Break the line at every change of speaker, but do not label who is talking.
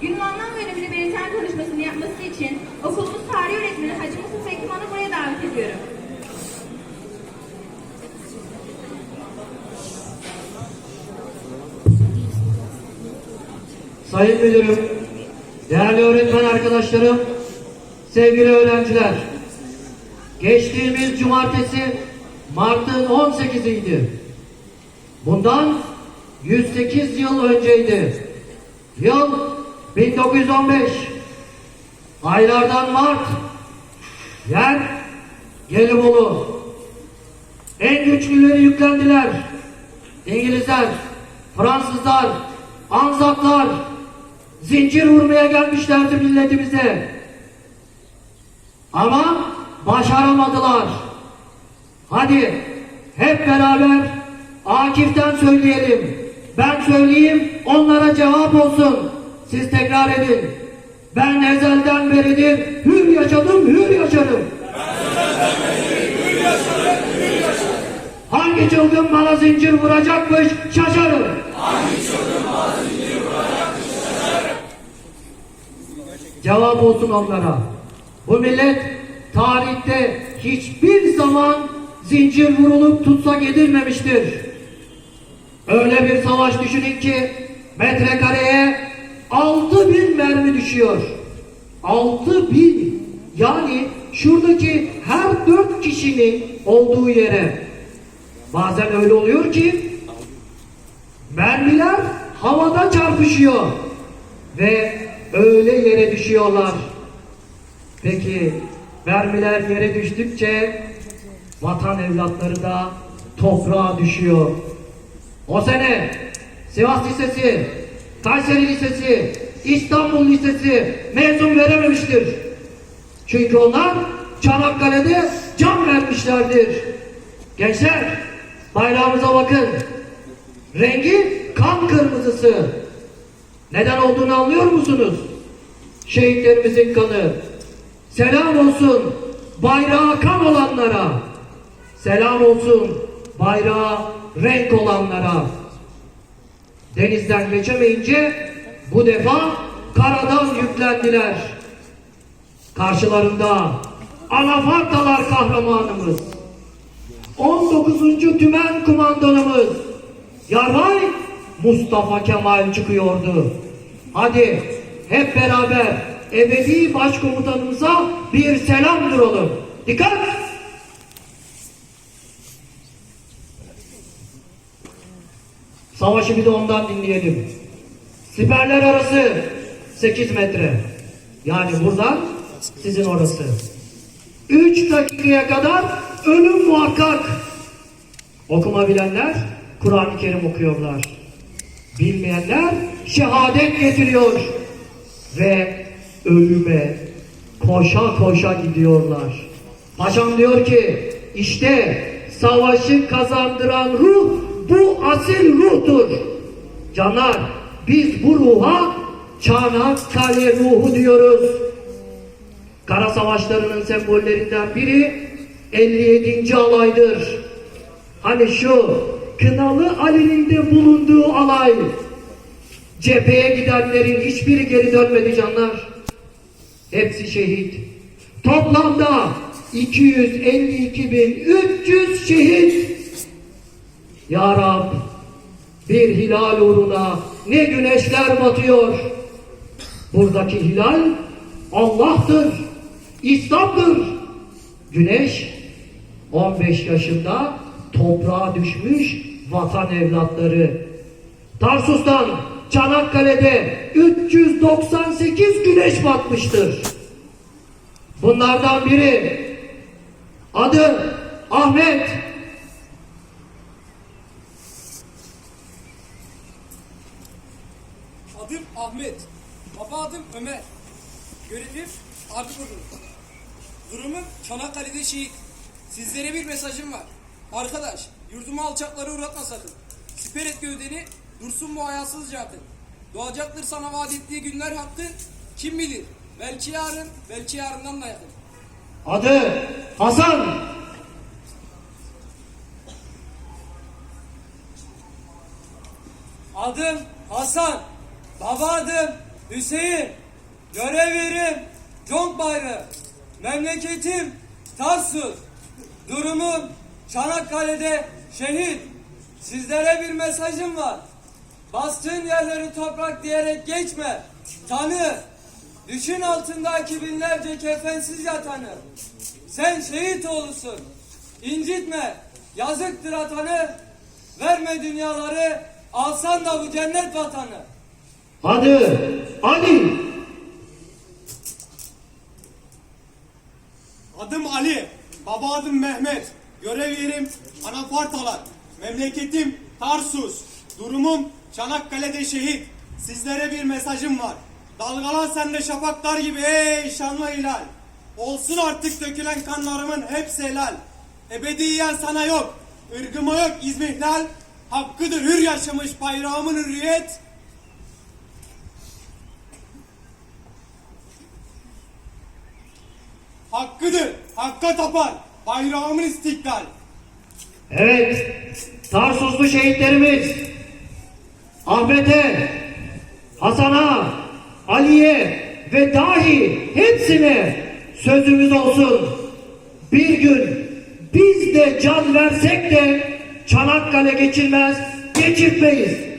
Günün anlam ve önemini belirten konuşmasını yapması için okulumuz tarih öğretmeni Hacı Mustafa Ekman'ı buraya davet ediyorum.
Sayın Müdürüm, değerli öğretmen arkadaşlarım, sevgili öğrenciler. Geçtiğimiz cumartesi Mart'ın 18'iydi. Bundan 108 yıl önceydi. Yıl 1915. Aylardan Mart. Yer Gelibolu. En güçlüleri yüklendiler. İngilizler, Fransızlar, Anzaklar zincir vurmaya gelmişlerdi milletimize. Ama başaramadılar. Hadi hep beraber Akif'ten söyleyelim. Ben söyleyeyim onlara cevap olsun. Siz tekrar edin. Ben ezelden beridir hür yaşadım, hür yaşarım. Hangi çılgın bana zincir vuracakmış şaşarım. Cevap olsun onlara. Bu millet tarihte hiçbir zaman zincir vurulup tutsak edilmemiştir. Öyle bir savaş düşünün ki metrekareye altı bin mermi düşüyor. Altı bin. Yani şuradaki her dört kişinin olduğu yere bazen öyle oluyor ki mermiler havada çarpışıyor ve öyle yere düşüyorlar. Peki mermiler yere düştükçe vatan evlatları da toprağa düşüyor. O sene Sivas Lisesi, Kayseri Lisesi, İstanbul Lisesi mezun verememiştir. Çünkü onlar Çanakkale'de can vermişlerdir. Gençler bayrağımıza bakın. Rengi kan kırmızısı. Neden olduğunu anlıyor musunuz? Şehitlerimizin kanı. Selam olsun bayrağa kan olanlara. Selam olsun bayrağa renk olanlara. Denizden geçemeyince bu defa karadan yüklendiler. Karşılarında Anafartalar kahramanımız. 19. Tümen kumandanımız Yarbay Mustafa Kemal çıkıyordu. Hadi hep beraber ebedi başkomutanımıza bir selam duralım. Dikkat! Savaşı bir de ondan dinleyelim. Siperler arası 8 metre. Yani buradan sizin orası. 3 dakikaya kadar ölüm muhakkak. Okuma bilenler Kur'an-ı Kerim okuyorlar. Bilmeyenler şehadet getiriyor. Ve ölüme koşa koşa gidiyorlar. Paşam diyor ki işte savaşı kazandıran ruh bu asil ruhtur. Canlar biz bu ruha Çanakkale ruhu diyoruz. Kara savaşlarının sembollerinden biri 57. alaydır. Hani şu Kınalı Ali'nin de bulunduğu alay. Cepheye gidenlerin hiçbiri geri dönmedi canlar. Hepsi şehit. Toplamda 252.300 şehit. Ya Rab bir hilal uğruna ne güneşler batıyor. Buradaki hilal Allah'tır, İslam'dır. Güneş 15 yaşında toprağa düşmüş vatan evlatları. Tarsus'tan Çanakkale'de 398 güneş batmıştır. Bunlardan biri adı Ahmet.
Adım Ahmet. Baba adım Ömer. Görevim adı budur. Durumum Çanakkale'de şehit. Sizlere bir mesajım var. Arkadaş, yurdumu alçaklara uğratma sakın. Siper et gövdeni, dursun bu hayasız cadı. Doğacaktır sana vaat ettiği günler hattı. Kim bilir? Belki yarın, belki yarından da yakın.
Adı Hasan.
Adım Hasan. Baba adım Hüseyin, görev Conk Bayrağı, memleketim Tarsus, durumum Çanakkale'de şehit. Sizlere bir mesajım var. Bastığın yerleri toprak diyerek geçme. Tanı, düşün altındaki binlerce kefensiz yatanı. Sen şehit oğlusun. İncitme, yazıktır atanı. Verme dünyaları, alsan da bu cennet vatanı.
Adı Ali.
Adım Ali, baba adım Mehmet. Görev yerim Anafartalar. Memleketim Tarsus. Durumum Çanakkale'de şehit. Sizlere bir mesajım var. Dalgalan sen de şafaklar gibi ey şanlı hilal. Olsun artık dökülen kanlarımın hepsi helal. Ebediyen sana yok, ırgıma yok izmihlal. Hakkıdır hür yaşamış bayrağımın hürriyet. Hakkıdır, hakka tapar. Bayrağımın istiklal.
Evet, Tarsuslu şehitlerimiz Ahmet'e, Hasan'a, Ali'ye ve dahi hepsine sözümüz olsun. Bir gün biz de can versek de Çanakkale geçilmez, geçirtmeyiz.